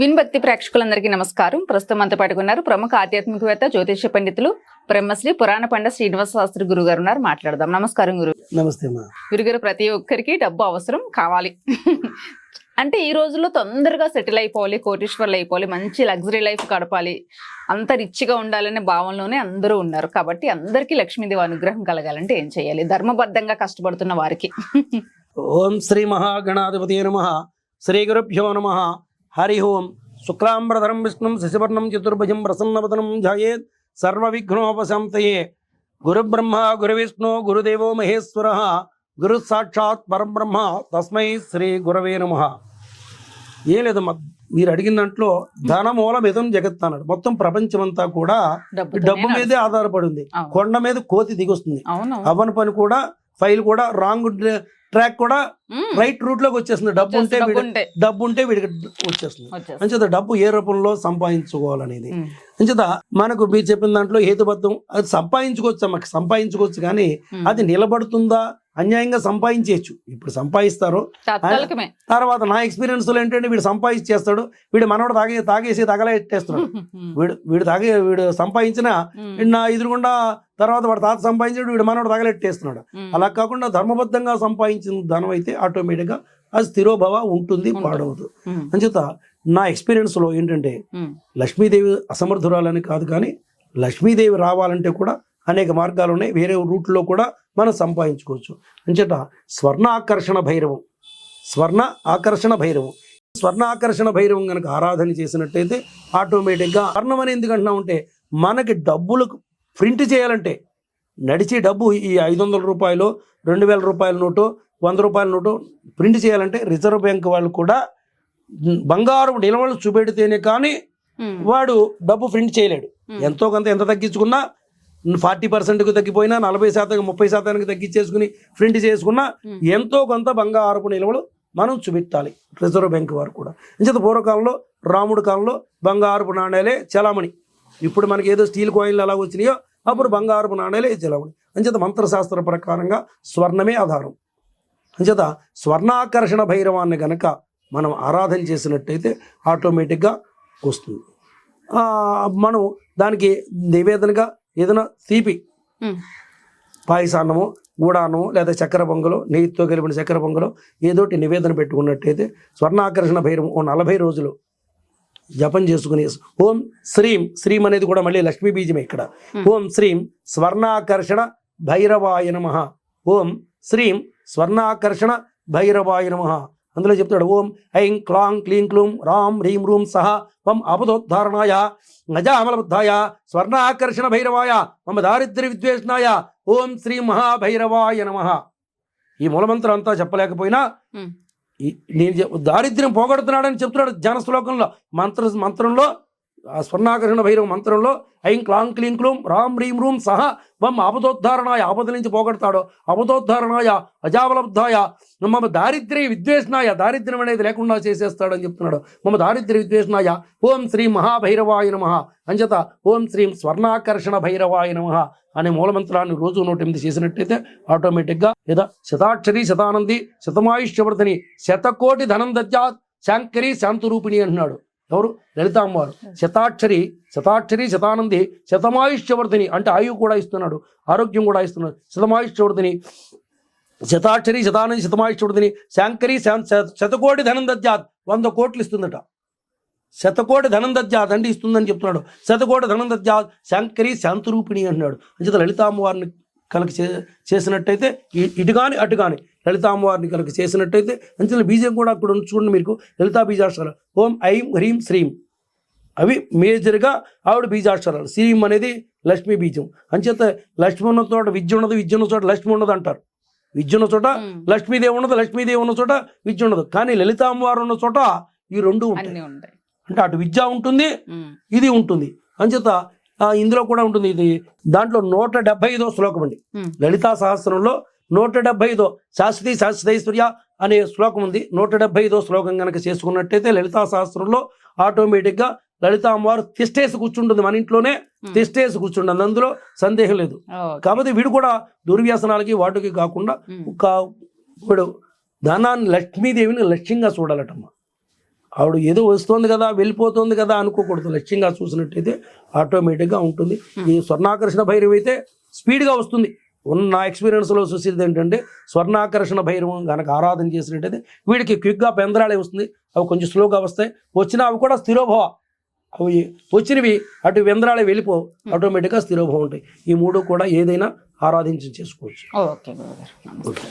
విన్భక్తి ప్రేక్షకులందరికీ నమస్కారం. ప్రస్తుతం మనతో పాటు ఉన్నారు ప్రముఖ ఆధ్యాత్మికవేత్త జ్యోతిష పండితులు బ్రహ్మశ్రీ పురాణ పండ శ్రీనివాస శాస్త్రి గురువు గారు ఉన్నారు. మాట్లాడదాం. నమస్కారం గురు. నమస్తే గురుగారు ప్రతి ఒక్కరికి డబ్బు అవసరం కావాలి. అంటే ఈ రోజుల్లో తొందరగా సెటిల్ అయిపోవాలి కోటీశ్వర్లు అయిపోవాలి మంచి లగ్జరీ లైఫ్ గడపాలి. అంత రిచ్గా ఉండాలనే భావనలోనే అందరూ ఉన్నారు. కాబట్టి అందరికీ లక్ష్మీదేవి అనుగ్రహం కలగాలంటే ఏం చేయాలి? ధర్మబద్ధంగా కష్టపడుతున్న వారికి. ఓం శ్రీ మహాగణాధిపతి నమ. శ్రీ గురుభ్యో నమ. హరి ఓం శుక్లాంబరధరం విష్ణుం శశివర్ణం చతుర్భుజం ప్రసన్నవదనం ధ్యాయేత్ సర్వవిఘ్నోపశాంతయే. గురుబ్రహ్మ గురువిష్ణు గురుదేవో మహేశ్వర గురు సాక్షాత్ పరబ్రహ్మ తస్మై శ్రీ గురవే నమ. ఏం లేదమ్మా మీరు అడిగిన దాంట్లో ధనమూలమిదం జగత్ అన్నాడు. మొత్తం ప్రపంచమంతా కూడా డబ్బు మీదే ఆధారపడి ఉంది. కొండ మీద కోతి దిగొస్తుంది. అవని పని కూడా ఫైల్ కూడా రాంగ్ ట్రాక్ కూడా. రైట్ రూట్లోకి వచ్చేస్తుంది డబ్బు ఉంటే డబ్బు ఉంటే వీడికి వచ్చేస్తుంది. అంచేత డబ్బు ఏ రూపంలో సంపాదించుకోవాలనేది. అంచేత మనకు మీరు చెప్పిన దాంట్లో హేతుబద్ధం అది సంపాదించుకోవచ్చు మాకు సంపాదించుకోవచ్చు కానీ. అది నిలబడుతుందా అన్యాయంగా సంపాదించేయచ్చు ఇప్పుడు సంపాదిస్తారు తర్వాత నా ఎక్స్పీరియన్స్లో ఏంటంటే వీడు సంపాదించేస్తాడు వీడు మనోడు తాగే తాగేసి తగలే ఎట్టేస్తున్నాడు మ్మ్. వీడు వీడు తాగే వీడు సంపాదించిన నా ఎదురుగుండా తర్వాత వాడు తాత సంపాదించాడు వీడు మనోడు తగలెట్టేస్తున్నాడు. అలా కాకుండా ధర్మబద్ధంగా సంపాదించిన ధనం అయితే ఆటోమేటిక్గా అది స్థిరోభవ ఉంటుంది. పాడవదు. అంచేత నా ఎక్స్పీరియన్స్లో ఏంటంటే మ్మ్. లక్ష్మీదేవి అసమర్థురాలని కాదు కానీ లక్ష్మీదేవి రావాలంటే కూడా అనేక మార్గాలు ఉన్నాయి వేరే రూట్లో కూడా మనం సంపాదించుకోవచ్చు అంచేత స్వర్ణ ఆకర్షణ భైరవం స్వర్ణ ఆకర్షణ భైరవం స్వర్ణ ఆకర్షణ భైరవం కనుక ఆరాధన చేసినట్టయితే ఆటోమేటిక్గా స్వర్ణం అని ఎందుకు అంటున్నాం అంటే మనకి డబ్బులు ప్రింట్ చేయాలంటే నడిచే డబ్బు ఈ ఐదు వందల రూపాయలు రెండు వేల రూపాయల నోటు వంద రూపాయల నోటు ప్రింట్ చేయాలంటే రిజర్వ్ బ్యాంక్ వాళ్ళు కూడా బంగారం నిల్వలు చూపెడితేనే కానీ. వాడు డబ్బు ప్రింట్ చేయలేడు. ఎంతో కొంత ఎంత తగ్గించుకున్నా ఫార్టీ పర్సెంట్కి తగ్గిపోయినా నలభై శాతం ముప్పై శాతానికి తగ్గించేసుకుని ప్రింట్ చేసుకున్నా. ఎంతో కొంత బంగారపు నిల్వలు మనం చూపెట్టాలి రిజర్వ్ బ్యాంక్ వారు కూడా. ఇంచేత పూర్వకాలంలో రాముడి కాలంలో బంగారపు నాణ్యాలే చలామణి. ఇప్పుడు మనకి ఏదో స్టీల్ కాయిన్లు ఎలా వచ్చినాయో అప్పుడు బంగారపు నాణ్యాలే చలామణి. అంచేత మంత్రశాస్త్ర ప్రకారంగా స్వర్ణమే ఆధారం. అంచేత స్వర్ణాకర్షణ భైరవాన్ని గనక మనం ఆరాధన చేసినట్టయితే ఆటోమేటిక్గా వస్తుంది. మనం దానికి నివేదనగా ఏదైనా తీపి. పాయసాన్నము గూడాన్నము లేదా చక్కెర పొంగలు నెయ్యితో కలిపిన చక్కెర పొంగలు ఏదోటి నివేదన పెట్టుకున్నట్టయితే స్వర్ణాకర్షణ భైరవం ఓ నలభై రోజులు జపం చేసుకుని ఓం శ్రీం శ్రీం అనేది కూడా మళ్ళీ లక్ష్మీ బీజమే ఇక్కడ. ఓం శ్రీం స్వర్ణాకర్షణ భైరవాయ నమ. ఓం శ్రీం స్వర్ణాకర్షణ భైరవాయ నమ. అందులో చెప్తాడు ఓం ఐం క్లాం క్లీం క్లూం రాం హ్రీం రూం సహ వం అపదోద్ధారణాయ గజామలబుద్ధాయ స్వర్ణాకర్షణ భైరవాయ మమ దారిద్ర్య విద్వేషణాయ ఓం శ్రీ మహాభైరవాయ నమ. ఈ మూలమంత్రం అంతా చెప్పలేకపోయినా నేను దారిద్ర్యం పోగొడుతున్నాడని చెప్తున్నాడు జన శ్లోకంలో మంత్ర మంత్రంలో స్వర్ణాకర్షణ భైరవ మంత్రంలో ఐం క్లాం క్లీం క్లూం రాం హ్రీం రూం సహ మమ్మ ఆపదోద్ధారణాయ ఆపద నుంచి పోగొడతాడు. అపదోద్ధారణాయ అజావలబ్ధాయ. మమ్మ దారిద్ర్య విద్వేషణాయ. దారిద్ర్యం అనేది లేకుండా చేసేస్తాడని చెప్తున్నాడు. మమ్మ దారిద్ర్య విద్వేషణాయ. ఓం శ్రీ మహాభైరవాయ నమ. అంచేత ఓం శ్రీం స్వర్ణాకర్షణ భైరవాయ నమ అనే మూలమంత్రాన్ని రోజు నూట ఎనిమిది చేసినట్టయితే ఆటోమేటిక్గా లేదా శతాక్షరి శతానంది శతమాయుష్యవర్ధని శతకోటి ధనం దత్యాత్ శాంకరి శాంతరూపిణి అంటున్నాడు. ఎవరు? లలితామ్మవారు శతాక్షరి శతాక్షరి శతానంది శతమాయుష్యవర్ధిని అంటే ఆయువు కూడా ఇస్తున్నాడు ఆరోగ్యం కూడా ఇస్తున్నాడు. శతమాయుష్యవర్ధిని శతాక్షరి శతానంది శతమాయుష్యవర్ధిని శాంకరి శతకోటి ధనం దద్యాత్ వంద కోట్లు ఇస్తుందట. శతకోటి ధనం దద్యాత్ అంటే ఇస్తుందని చెప్తున్నాడు. శతకోటి ధనం దద్యాత్ శాంకరి శాంతరూపిణి అంటున్నాడు అంచేత లలితామ్మవారిని కనుక చే చేసినట్టయితే ఇటు కానీ అటు కానీ లలితామ్మవారిని కనుక చేసినట్టయితే అంచెల బీజం కూడా అక్కడ ఉంది చూడండి మీకు. లలితా బీజాక్షరాలు. ఓం ఐం హ్రీం శ్రీం. అవి మేజర్గా ఆవిడ బీజాక్షరాలు. శ్రీం అనేది లక్ష్మీ బీజం. అంచేత లక్ష్మి ఉన్న చోట విద్య ఉన్నది విద్య ఉన్న చోట లక్ష్మి ఉన్నది అంటారు. విద్య ఉన్న చోట. లక్ష్మీదేవి ఉన్నది లక్ష్మీదేవి ఉన్న చోట విద్య ఉండదు. కానీ లలిత అమ్మవారు ఉన్న చోట ఈ రెండు ఉంటాయి. అంటే అటు విద్య ఉంటుంది. ఇది ఉంటుంది. అంచేత ఇందులో కూడా ఉంటుంది ఇది దాంట్లో నూట డెబ్బై ఐదో శ్లోకం అండి. లలితా సహస్రంలో నూట డెబ్బై ఐదో శాశ్వతి శాశ్వతైశ్వర్య అనే శ్లోకం ఉంది నూట డెబ్బై ఐదో శ్లోకం కనుక చేసుకున్నట్టయితే లలితా సహస్రంలో ఆటోమేటిక్గా లలిత అమ్మవారు తిష్టేసి కూర్చుంటుంది మన ఇంట్లోనే. తిష్టేసి కూర్చుంటుంది అందులో సందేహం లేదు. కాకపోతే వీడు కూడా దుర్వ్యసనాలకి వాటికి కాకుండా. ఒక ఇప్పుడు ధనాన్ని లక్ష్మీదేవిని లక్ష్యంగా చూడాలటమ్మ ఆవిడ ఏదో వస్తుంది కదా వెళ్ళిపోతుంది కదా అనుకోకూడదు. లక్ష్యంగా చూసినట్టయితే ఆటోమేటిక్గా ఉంటుంది. ఈ స్వర్ణాకర్షణ భైరవి అయితే స్పీడ్గా వస్తుంది. ఉన్న నా ఎక్స్పీరియన్స్లో చూసేది ఏంటంటే స్వర్ణాకర్షణ భైరవం కనుక ఆరాధన చేసినట్టయితే వీడికి క్విక్గా పెందరాలే వస్తుంది. అవి కొంచెం స్లోగా వస్తాయి. వచ్చినా అవి కూడా స్థిరోభవ. అవి వచ్చినవి అటు వెంద్రాలే వెళ్ళిపో ఆటోమేటిక్గా స్థిరోభవం ఉంటాయి. ఈ మూడు కూడా ఏదైనా ఆరాధించి చేసుకోవచ్చు. ఓకే